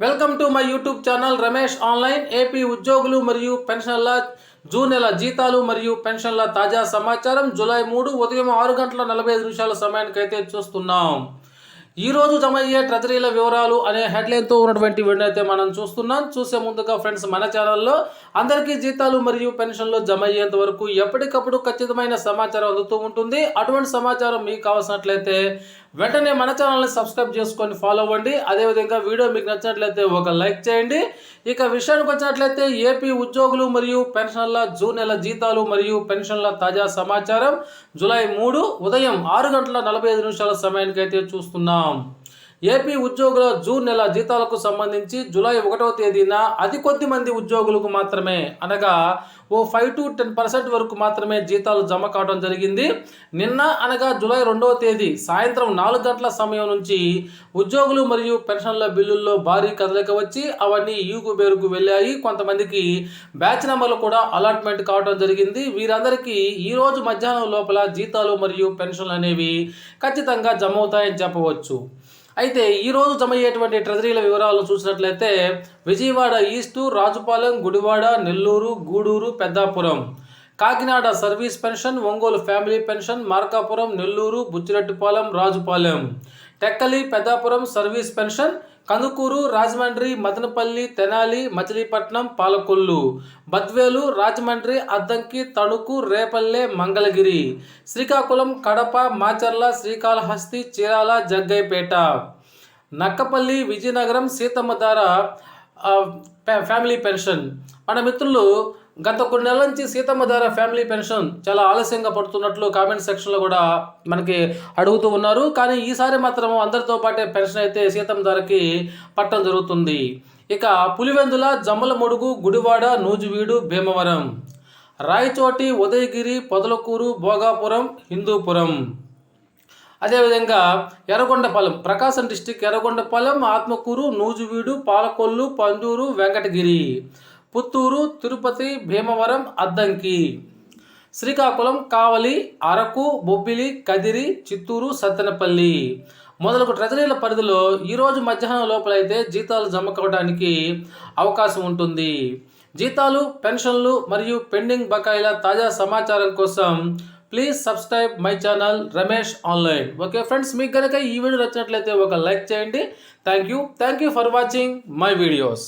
Welcome to my YouTube channel Ramesh online AP ఉద్యోగులు మరియు పెన్షన్ల జూన్ నెల జీతాలు మరియు పెన్షన్ల తాజా సమాచారం జూలై మూడు ఉదయం ఆరు గంటల నలభై ఐదు నిమిషాల సమయానికి అయితే చూస్తున్నాం ఈరోజు జమ అయ్యే ట్రెజరీల వివరాలు అనే హెడ్లైన్తో ఉన్నటువంటి వీడియో అయితే మనం చూస్తున్నాం. చూసే ముందుగా ఫ్రెండ్స్ మన ఛానల్లో అందరికీ జీతాలు మరియు పెన్షన్లు జమ అయ్యేంత వరకు ఎప్పటికప్పుడు ఖచ్చితమైన సమాచారం అందుతూ ఉంటుంది. అటువంటి సమాచారం మీకు కావాల్సినట్లయితే వెంటనే మన ఛానల్ని సబ్స్క్రైబ్ చేసుకొని ఫాలో అవ్వండి. అదేవిధంగా వీడియో మీకు నచ్చినట్లయితే ఒక లైక్ చేయండి. ఇక విషయానికి వచ్చినట్లయితే ఏపీ ఉద్యోగులు మరియు పెన్షన్ల జూన్ నెల జీతాలు మరియు పెన్షన్ల తాజా సమాచారం జూలై మూడు ఉదయం ఆరు గంటల నలభై ఐదు నిమిషాల సమయానికి అయితే చూస్తున్నాం. ఏపీ ఉద్యోగుల జూన్ నెల జీతాలకు సంబంధించి జూలై ఒకటవ తేదీన అతి కొద్ది మంది ఉద్యోగులకు మాత్రమే అనగా ఓ ఫైవ్ టు టెన్ పర్సెంట్ వరకు మాత్రమే జీతాలు జమ కావడం జరిగింది. నిన్న అనగా జూలై రెండవ తేదీ సాయంత్రం నాలుగు గంటల సమయం నుంచి ఉద్యోగులు మరియు పెన్షన్ల బిల్లుల్లో భారీ కదలిక వచ్చి అవన్నీ ఈగు బేరుకు వెళ్ళాయి. కొంతమందికి బ్యాచ్ నెంబర్లు కూడా అలాట్మెంట్ కావడం జరిగింది. వీరందరికీ ఈరోజు మధ్యాహ్నం లోపల జీతాలు మరియు పెన్షన్లు అనేవి ఖచ్చితంగా జమ అవుతాయని చెప్పవచ్చు. అయితే ఈరోజు జమ అయ్యేటువంటి ట్రెజరీల వివరాలు చూసినట్లయితే Vijayawada east Rajupalem Gudivada Nellore Gudur Peddapuram. Kakinada service pension Ongole family pension Markapuram Nellore Buchireddypalem Rajupalem. Tekkali Peddapuram service pension Kandukur Rajahmundry Madanapalle Tenali Machilipatnam Palakollu Badvel Rajahmundry Addanki Tanuku Repalle Mangalagiri Srikakulam Kadapa Macherla Srikalahasti Chirala Jaggaiahpet Nakkapalli Vizianagaram Seethammadhara fa- family pension. మన మిత్రులు గత కొన్ని నెలల నుంచి సీతమ్మ ధార family pension చాలా ఆలస్యంగా పడుతున్నట్లు comment సెక్షన్లో కూడా మనకి అడుగుతూ ఉన్నారు. కానీ ఈసారి మాత్రం అందరితో పాటే పెన్షన్ అయితే సీతమ్మ ధారకి పట్టడం జరుగుతుంది. ఇక పులివెందుల జమ్మల గుడివాడ నూజువీడు భీమవరం రాయచోటి ఉదయగిరి పొదలకూరు భోగాపురం హిందూపురం. అదేవిధంగా ఎర్రగొండపాలెం ప్రకాశం డిస్టిక్ ఎర్రగొండపాలెం ఆత్మకూరు నూజువీడు పాలకొల్లు పంజూరు వెంకటగిరి. పుత్తూరు తిరుపతి భీమవరం అద్దంకి. శ్రీకాకుళం కావలి అరకు బొబ్బిలి కదిరి చిత్తూరు సత్తెనపల్లి. మొదలగు ట్రెజరీల పరిధిలో ఈరోజు మధ్యాహ్నం లోపలైతే జీతాలు జమ కావడానికి అవకాశం ఉంటుంది. జీతాలు పెన్షన్లు మరియు పెండింగ్ బకాయిల తాజా సమాచారం కోసం please subscribe my channel Ramesh online. Okay friends మీకు కనుక ఈ వీడియో నచ్చినట్లయితే ఒక లైక్ చేయండి. Thank you. Thank you for watching my videos.